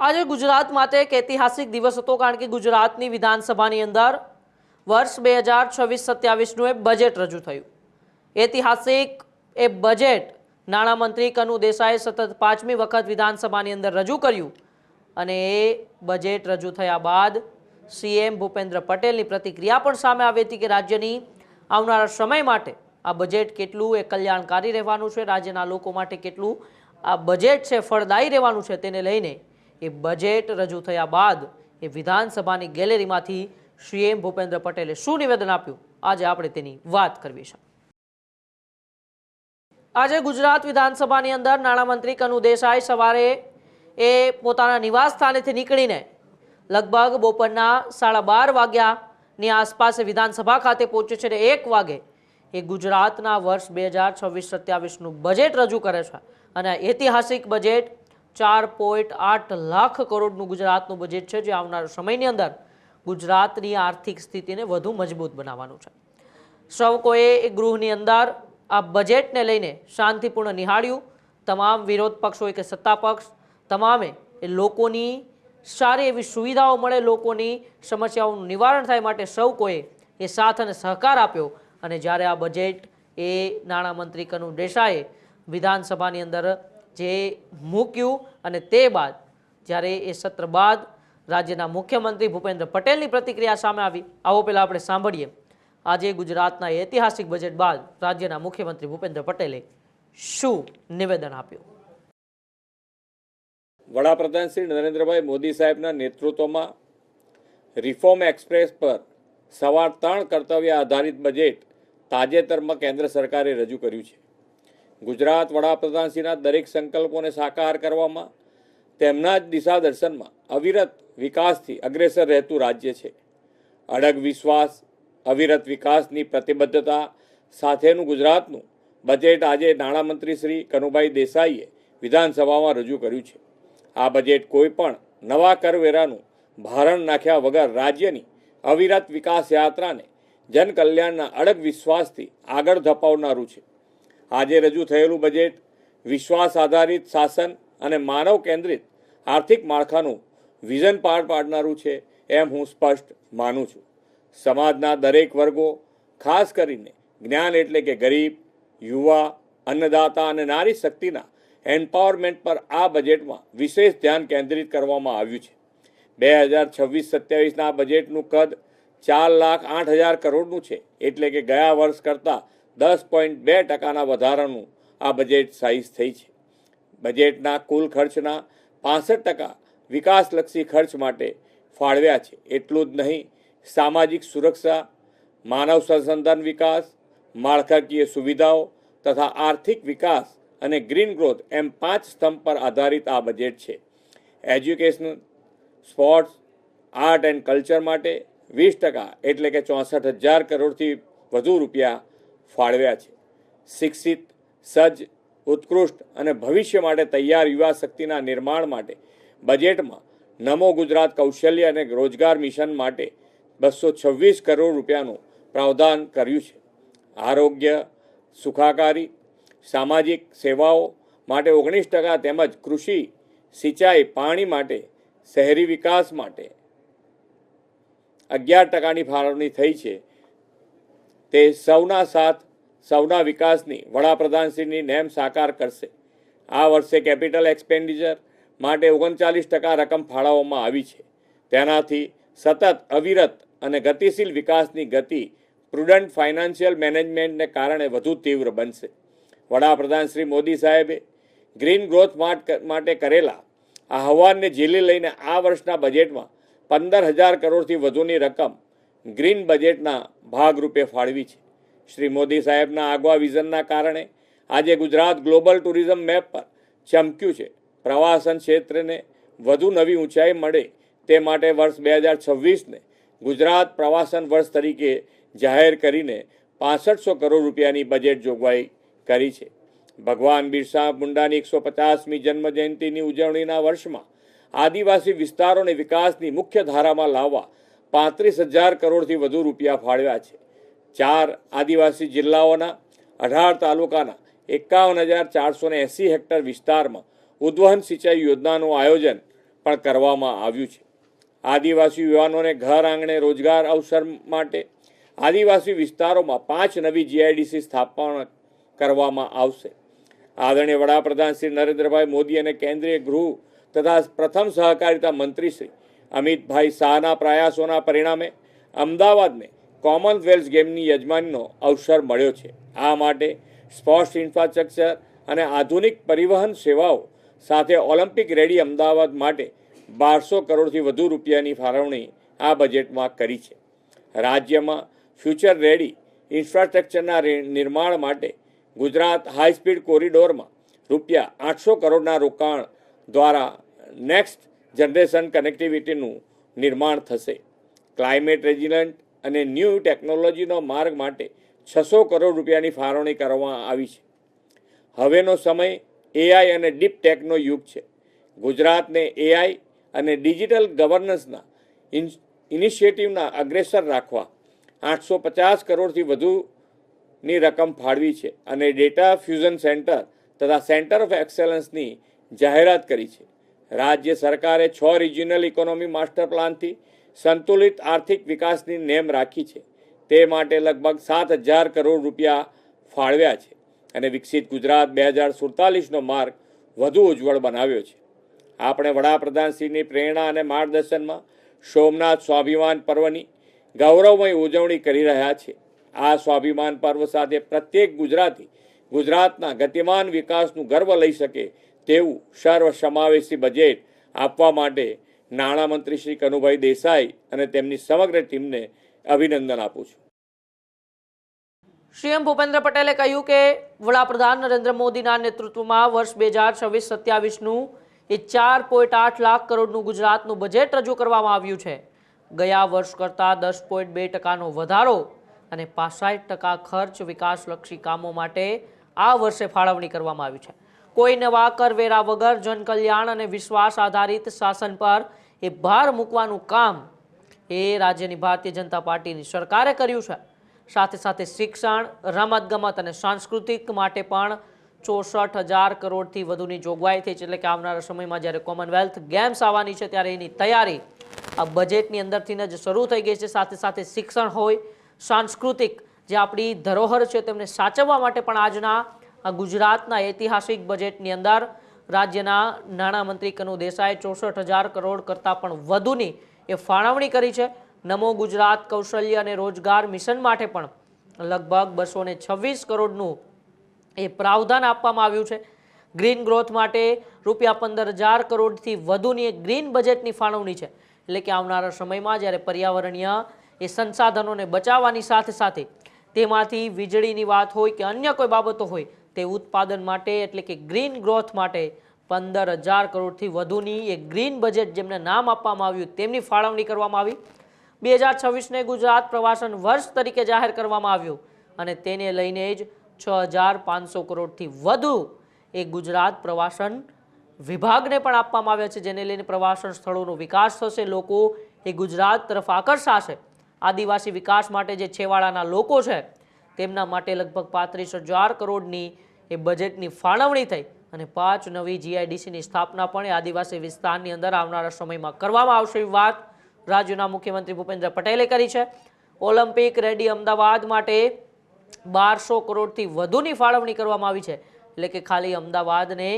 આજે ગુજરાત માટે એક ઐતિહાસિક દિવસ હતો, કારણ કે ગુજરાતની વિધાનસભાની અંદર વર્ષ બે હજાર છવ્વીસ સત્યાવીસનું એ બજેટ રજૂ થયું. ઐતિહાસિક એ બજેટ નાણામંત્રી કનુ દેસાઈએ સતત પાંચમી વખત વિધાનસભાની અંદર રજૂ કર્યું અને એ બજેટ રજૂ થયા બાદ સીએમ ભૂપેન્દ્ર પટેલની પ્રતિક્રિયા પણ સામે આવી હતી કે રાજ્યની આવનારા સમય માટે આ બજેટ કેટલું એ કલ્યાણકારી રહેવાનું છે, રાજ્યના લોકો માટે કેટલું આ બજેટ છે, ફળદાયી રહેવાનું છે તેને લઈને એ બજેટ રજૂ થયા બાદ એ વિધાનસભાની ગેલેરીમાંથી શ્રી એમ ભૂપેન્દ્ર પટેલે શું નિવેદન આપ્યું? આજે આપણે તેની વાત કરવી છે. આજે ગુજરાત વિધાનસભાની અંદર નાણામંત્રી કનુ દેસાઈ સવારે એ પોતાના નિવાસ સ્થાનેથી નીકળીને લગભગ બપોરના સાડા બાર વાગ્યાની આસપાસ વિધાનસભા ખાતે પહોંચે છે એક વાગે એ ગુજરાતના વર્ષ બે હજાર છવ્વીસ સત્યાવીસનું બજેટ રજૂ કરે છે. અને ઐતિહાસિક બજેટ ચાર પોઈન્ટ આઠ લાખ કરોડનું ગુજરાતનું બજેટ છે, જે આવનાર સમયની અંદર ગુજરાતની આર્થિક સ્થિતિને વધુ મજબૂત બનાવવાનું છે. શ્રવકોએ એ ગૃહની અંદર આ બજેટને લઈને શાંતિપૂર્ણ નિહાળ્યું. તમામ વિરોધ પક્ષ હોય કે સત્તા પક્ષ, તમામે એ લોકોની સારી એવી સુવિધાઓ મળે, લોકોની સમસ્યાઓનું નિવારણ થાય માટે સૌ કોએ એ સાથ અને સહકાર આપ્યો. અને જ્યારે આ બજેટ એ નાણામંત્રી કનુ દેસાઈએ વિધાનસભાની અંદર જે મૂક્યું અને તે બાદ જ્યારે એ સત્ર બાદ રાજ્યના મુખ્યમંત્રી ભૂપેન્દ્ર પટેલની પ્રતિક્રિયા સામે આવી. આવો પહેલાં આપણે સાંભળીએ. આજે ગુજરાતના ઐતિહાસિક બજેટ બાદ રાજ્યના મુખ્યમંત્રી ભૂપેન્દ્ર પટેલે શું નિવેદન આપ્યું? વડાપ્રધાન શ્રી નરેન્દ્રભાઈ મોદી સાહેબના નેતૃત્વમાં રિફોર્મ એક્સપ્રેસ પર સવાર ત્રણ કર્તવ્ય આધારિત બજેટ તાજેતરમાં કેન્દ્ર સરકારે રજૂ કર્યું છે. ગુજરાત વડાપ્રધાનશ્રીના દરેક સંકલ્પોને સાકાર કરવામાં, તેમના જ દિશા દર્શનમાં અવિરત વિકાસથી અગ્રેસર રહેતું રાજ્ય છે. અડગ વિશ્વાસ, અવિરત વિકાસની પ્રતિબદ્ધતા સાથેનું ગુજરાતનું બજેટ આજે નાણામંત્રી શ્રી કનુભાઈ દેસાઈએ વિધાનસભામાં રજૂ કર્યું છે. આ બજેટ કોઈ પણ નવા કરવેરાનું ભારણ નાખ્યા વગર રાજ્યની અવિરત વિકાસ યાત્રાને જનકલ્યાણના અડગ વિશ્વાસથી આગળ ધપાવનારું છે. આજે રજૂ થયેલું બજેટ વિશ્વાસ આધારિત શાસન અને માનવ કેન્દ્રિત આર્થિક માળખાનું વિઝન પાર પાડનારું છે એમ હું સ્પષ્ટ માનું છું. સમાજના દરેક વર્ગો, ખાસ કરીને જ્ઞાન એટલે કે ગરીબ, યુવા, અન્નદાતા અને નારી શક્તિના એમ્પાવરમેન્ટ પર આ બજેટમાં વિશેષ ધ્યાન કેન્દ્રિત કરવામાં આવ્યું છે. બે હજાર છવ્વીસ સત્યાવીસના બજેટનું કદ ચાર લાખ આઠ હજાર કરોડનું છે. એટલે કે ગયા વર્ષ કરતાં દસ પોઈન્ટ બે ટકાના વધારાનું આ બજેટ સાઇઝ થઈ છે. બજેટના કુલ ખર્ચના પાસઠ ટકા વિકાસલક્ષી ખર્ચ માટે ફાળવ્યા છે. એટલું જ નહીં, સામાજિક સુરક્ષા, માનવ સંસાધન વિકાસ, માળખાકીય સુવિધાઓ તથા આર્થિક વિકાસ અને ગ્રીન ગ્રોથ એમ પાંચ સ્તંભ પર આધારિત આ બજેટ છે. Education sports art and culture માટે વીસ ટકા એટલે કે ચોસઠ હજાર કરોડથી વધુ રૂપિયા ફાળવ્યા છે. શિક્ષિત, સજ્જ, ઉત્કૃષ્ટ અને ભવિષ્ય માટે તૈયાર યુવા શક્તિના નિર્માણ માટે બજેટમાં નમો ગુજરાત કૌશલ્ય અને રોજગાર મિશન માટે બસો છવ્વીસ કરોડ રૂપિયાનું પ્રાવધાન કર્યું છે. આરોગ્ય, સુખાકારી, સામાજિક સેવાઓ માટે ઓગણીસ ટકા તેમજ કૃષિ, સિંચાઈ, પાણી માટે શહેરી વિકાસ માટે અગિયાર ટકાની ફાળવણી થઈ છે. તે સૌના સાથ, સૌના વિકાસની વડાપ્રધાનશ્રીની નેમ સાકાર કરશે. આ વર્ષે કેપિટલ એક્સપેન્ડિચર માટે ઓગણચાલીસ ટકા રકમ ફાળવવામાં આવી છે. તેનાથી સતત અવિરત અને ગતિશીલ વિકાસની ગતિ પ્રુડન્ટ ફાઇનાન્શિયલ મેનેજમેન્ટને કારણે વધુ તીવ્ર બનશે. વડાપ્રધાન શ્રી મોદી સાહેબે ગ્રીન ગ્રોથ માટે કરેલા આ હવાનને ઝીલી લઈને આ વર્ષના બજેટમાં પંદર હજાર કરોડથી વધુની રકમ ગ્રીન બજેટના ભાગરૂપે ફાળવી છે. શ્રી મોદી સાહેબના આગવા વિઝનના કારણે આજે ગુજરાત ગ્લોબલ ટુરિઝમ મેપ પર ચમક્યું છે. પ્રવાસન ક્ષેત્રને વધુ નવી ઊંચાઈ મળે તે માટે વર્ષ બે હજાર છવ્વીસને ગુજરાત પ્રવાસન વર્ષ તરીકે જાહેર કરીને પાસઠસો કરોડ રૂપિયાની બજેટ જોગવાઈ કરી છે. ભગવાન બિરસા મુંડાની એકસો પચાસમી જન્મ જયંતિની ઉજવણીના વર્ષમાં આદિવાસી વિસ્તારોને વિકાસની મુખ્ય ધારામાં લાવવા પાંત્રીસ હજાર કરોડથી વધુ રૂપિયા ફાળવ્યા છે. ચાર આદિવાસી જિલ્લાઓના, અઢાર તાલુકાના, એકાવન હજાર ચારસો ને એંસી હેક્ટર વિસ્તારમાં ઉદ્વહન સિંચાઈ યોજનાનું આયોજન પણ કરવામાં આવ્યું છે. આદિવાસી યુવાનોને ઘર આંગણે રોજગાર અવસર માટે આદિવાસી વિસ્તારોમાં પાંચ નવી જીઆઈડીસી સ્થાપના કરવામાં આવશે. આદરણીય વડાપ્રધાન શ્રી નરેન્દ્રભાઈ મોદી અને કેન્દ્રીય ગૃહ તથા પ્રથમ સહકારિતા મંત્રી શ્રી અમિતભાઈ શાહના પ્રયાસોના પરિણામે અમદાવાદને કોમનવેલ્થ ગેમની યજમાનીનો અવસર મળ્યો છે. આ માટે સ્પોર્ટ્સ ઇન્ફ્રાસ્ટ્રક્ચર અને આધુનિક પરિવહન સેવાઓ સાથે ઓલિમ્પિક રેડી અમદાવાદ માટે બારસો કરોડથી વધુ રૂપિયાની ફાળવણી આ બજેટમાં કરી છે. રાજ્યમાં ફ્યુચર રેડી ઇન્ફ્રાસ્ટ્રક્ચરના નિર્માણ માટે ગુજરાત હાઈ સ્પીડ કોરિડોરમાં રૂપિયા આઠસો કરોડના રોકાણ દ્વારા નેક્સ્ટ જનરેશન કનેક્ટિવિટીનું નિર્માણ થશે. ક્લાઇમેટ રેઝિલન્ટ અને ન્યૂ ટેકનોલોજીનો માર્ગ માટે છસો કરોડ રૂપિયાની ફાળવણી કરવામાં આવી છે. હવેનો સમય એઆઈ અને ડીપ ટેકનો યુગ છે. ગુજરાતને એઆઈ અને ડિજિટલ ગવર્નન્સના ઇન- ઇનિશિયેટિવના અગ્રેસર રાખવા આઠસો પચાસ કરોડથી વધુની રકમ ફાળવી છે અને ડેટા ફ્યુઝન સેન્ટર તથા સેન્ટર ઓફ એક્સેલન્સની જાહેરાત કરી છે. રાજ્ય સરકારે છ રિજિયનલ ઇકોનોમી માસ્ટર પ્લાનથી સંતુલિત આર્થિક વિકાસની નેમ રાખી છે. તે માટે લગભગ સાત હજાર કરોડ રૂપિયા ફાળવ્યા છે અને વિકસિત ગુજરાત બે હજાર સુડતાલીસનો માર્ગ વધુ ઉજ્જવળ બનાવ્યો છે. આપણે વડાપ્રધાનશ્રીની પ્રેરણા અને માર્ગદર્શનમાં સોમનાથ સ્વાભિમાન પર્વની ગૌરવમય ઉજવણી કરી રહ્યા છે. આ સ્વાભિમાન પર્વ સાથે પ્રત્યેક ગુજરાતી ગુજરાતના ગતિમાન વિકાસનું ગર્વ લઈ શકે તેવું સર્વ સમાવેશી બજેટ આપવા માટે નાણામંત્રી શ્રી કનુભાઈ દેસાઈ અને તેમની સમગ્ર ટીમને અભિનંદન આપું છું. સીએમ ભૂપેન્દ્ર પટેલે કહ્યું કે, વડાપ્રધાન નરેન્દ્ર મોદીના નેતૃત્વમાં વર્ષ બે હજાર છવ્વીસ સત્યાવીસનું એ ચાર પોઈન્ટ આઠ લાખ કરોડનું ગુજરાતનું બજેટ રજૂ કરવામાં આવ્યું છે. ગયા વર્ષ કરતાં દસ પોઈન્ટ બે ટકાનો વધારો અને પાસઠ ટકા ખર્ચ વિકાસલક્ષી કામો માટે આ વર્ષે ફાળવણી કરવામાં આવી છે. કોઈ નવા કરવેરા વગર જનકલ્યાણ અને વિશ્વાસ આધારિત શાસન પર એ ભાર મૂકવાનું કામ એ રાજ્યની ભારતીય જનતા પાર્ટીની સરકારે કર્યું છે. સાથે સાથે શિક્ષણ, રમતગમત અને સાંસ્કૃતિક માટે પણ ચોસઠ હજાર કરોડથી વધુની જોગવાઈ થઈ છે. એટલે કે આવનારા સમયમાં જ્યારે કોમનવેલ્થ ગેમ્સ આવવાની છે ત્યારે એની તૈયારી આ બજેટની અંદરથી જ શરૂ થઈ ગઈ છે. સાથે સાથે શિક્ષણ હોય, સાંસ્કૃતિક જે આપણી ધરોહર છે તેમને સાચવવા માટે પણ આજના આ ગુજરાતના ઐતિહાસિક બજેટની અંદર રાજ્યના નાણામંત્રી કનુ દેસાઈ ચોસઠ હજાર કરોડ કરતાં પણ વધુની એ ફાળવણી કરી છે. નમો ગુજરાત કૌશલ્ય અને રોજગાર મિશન માટે પણ લગભગ બસો છવ્વીસ કરોડનું એ પ્રાવધાન આપવામાં આવ્યું છે. ગ્રીન ગ્રોથ માટે રૂપિયા પંદર હજાર કરોડથી વધુની એક ગ્રીન બજેટની ફાળવણી છે. એટલે કે આવનારા સમયમાં જ્યારે પર્યાવરણીય એ સંસાધનોને બચાવવાની સાથે સાથે તેમાંથી વીજળીની વાત હોય કે અન્ય કોઈ બાબતો હોય તે ઉત્પાદન માટે એટલે કે ગ્રીન ગ્રોથ માટે પંદર હજાર કરોડથી વધુની એક ગ્રીન બજેટ જેમને નામ આપવામાં આવ્યું તેમની ફાળવણી કરવામાં આવી. બે હજાર છવ્વીસને ગુજરાત પ્રવાસન વર્ષ તરીકે જાહેર કરવામાં આવ્યું અને તેને લઈને જ છ હજાર પાંચસો કરોડથી વધુ એ ગુજરાત પ્રવાસન વિભાગને પણ આપવામાં આવ્યા છે, જેને લઈને પ્રવાસન સ્થળોનો વિકાસ થશે, લોકો એ ગુજરાત તરફ આકર્ષાશે. આદિવાસી વિકાસ માટે જે છેવાડાના લોકો છે તેમના માટે લગભગ પાંત્રીસ હજાર કરોડની એ બજેટની ફાળવણી થઈ અને પાંચ નવી જીઆઈડીસીની સ્થાપના પણ આદિવાસી વિસ્તારની અંદર આવનારા સમયમાં કરવામાં આવશે એવી વાત રાજ્યના મુખ્યમંત્રી ભૂપેન્દ્ર પટેલે કરી છે. ઓલિમ્પિક રેડી અમદાવાદ માટે બારસો કરોડથી વધુની ફાળવણી કરવામાં આવી છે. એટલે કે ખાલી અમદાવાદને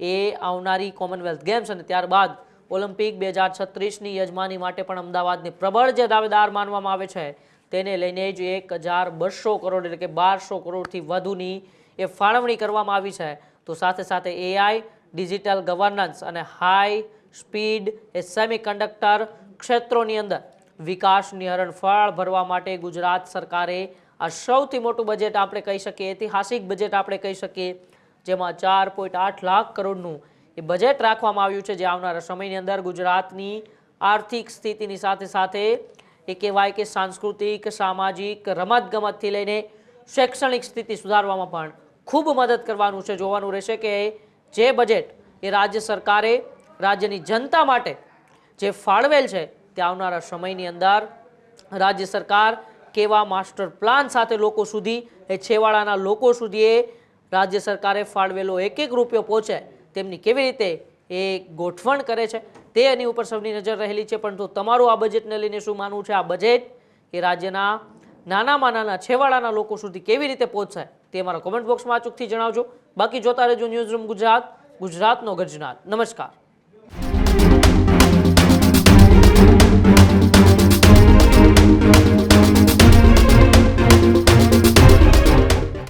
એ આવનારી કોમનવેલ્થ ગેમ્સ અને ત્યારબાદ ઓલિમ્પિક બે હજાર છત્રીસની યજમાની માટે પણ અમદાવાદને પ્રબળ જે દાવેદાર માનવામાં આવે છે. તેને લઈને જ એક હજાર બસો કરોડ એટલે કે બારસો કરોડથી વધુની એ ફાળવણી કરવામાં આવી છે. તો સાથે સાથે એઆઈ ડિજિટલ ગવર્નન્સ અને હાઈ સ્પીડ એ સેમી કન્ડક્ટર ક્ષેત્રોની અંદર વિકાસની હરણફાળ ભરવા માટે ગુજરાત સરકારે આ સૌથી મોટું બજેટ આપણે કહી શકીએ, ઐતિહાસિક બજેટ આપણે કહી શકીએ, જેમાં ચાર પોઈન્ટ આઠ લાખ કરોડનું એ બજેટ રાખવામાં આવ્યું છે. જે આવનારા સમયની અંદર ગુજરાતની આર્થિક સ્થિતિની સાથે સાથે એ કહેવાય કે સાંસ્કૃતિક, સામાજિક રમતગમતથી લઈને શૈક્ષણિક સ્થિતિ સુધારવામાં પણ ખૂબ મદદ કરવાનું છે, જોવાનું રહેશે કે જે બજેટ એ રાજ્ય સરકારે રાજ્યની જનતા માટે જે ફાળવેલ છે તે આવનારા સમયની અંદર રાજ્ય સરકાર કેવા માસ્ટર પ્લાન સાથે લોકો સુધી, એ છેવાડાના લોકો સુધી એ રાજ્ય સરકારે ફાળવેલો એક એક રૂપિયો પહોંચે, તેમની કેવી રીતે એ ગોઠવણ કરે છે? તે એની ઉપર સૌની નજર રહેલી છે. પરંતુ તમારું આ બજેટને લઈને શું માનવું છે? આ બજેટ એ રાજ્યના નાનામાં નાના છેવાડાના લોકો સુધી કેવી રીતે પહોંચાય તે અમારા કોમેન્ટ બોક્સમાં અચૂકથી જણાવજો. બાકી જોતા રહેજો ન્યૂઝ રૂમ ગુજરાત, ગુજરાતનો ગજનાથ નમસ્કાર.